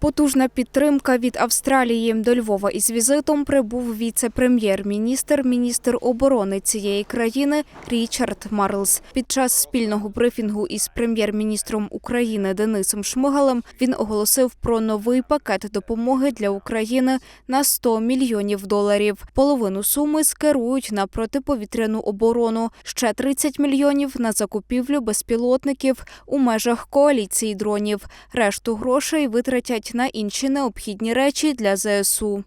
Потужна підтримка від Австралії до Львова із візитом прибув віце-прем'єр-міністр, міністр оборони цієї країни Річард Марлс. Під час спільного брифінгу із прем'єр-міністром України Денисом Шмигалем він оголосив про новий пакет допомоги для України на 100 мільйонів доларів. Половину суми скерують на протиповітряну оборону, ще 30 мільйонів на закупівлю безпілотників у межах коаліції дронів. Решту грошей витратять на інші необхідні речі для ЗСУ.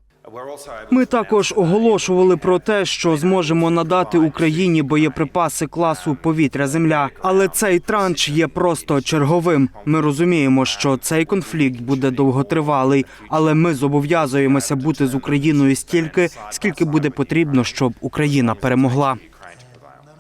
Ми також оголошували про те, що зможемо надати Україні боєприпаси класу повітря-земля. Але цей транш є просто черговим. Ми розуміємо, що цей конфлікт буде довготривалий, але ми зобов'язуємося бути з Україною стільки, скільки буде потрібно, щоб Україна перемогла.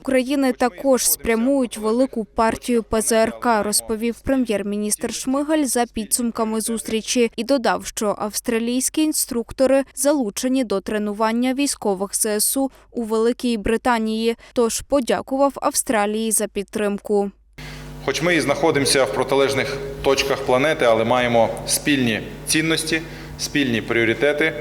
України також спрямують велику партію ПЗРК, розповів прем'єр-міністр Шмигаль за підсумками зустрічі і додав, що австралійські інструктори залучені до тренування військових ЗСУ у Великій Британії. Тож подякував Австралії за підтримку. Хоч ми і знаходимося в протилежних точках планети, але маємо спільні цінності, спільні пріоритети.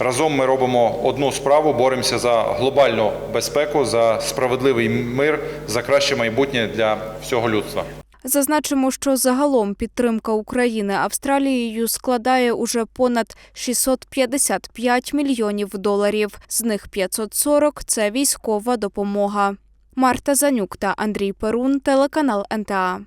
Разом ми робимо одну справу, боремося за глобальну безпеку, за справедливий мир, за краще майбутнє для всього людства. Зазначимо, що загалом підтримка України Австралією складає уже понад 655 мільйонів доларів. З них 540 – це військова допомога. Марта Занюк та Андрій Перун, телеканал НТА.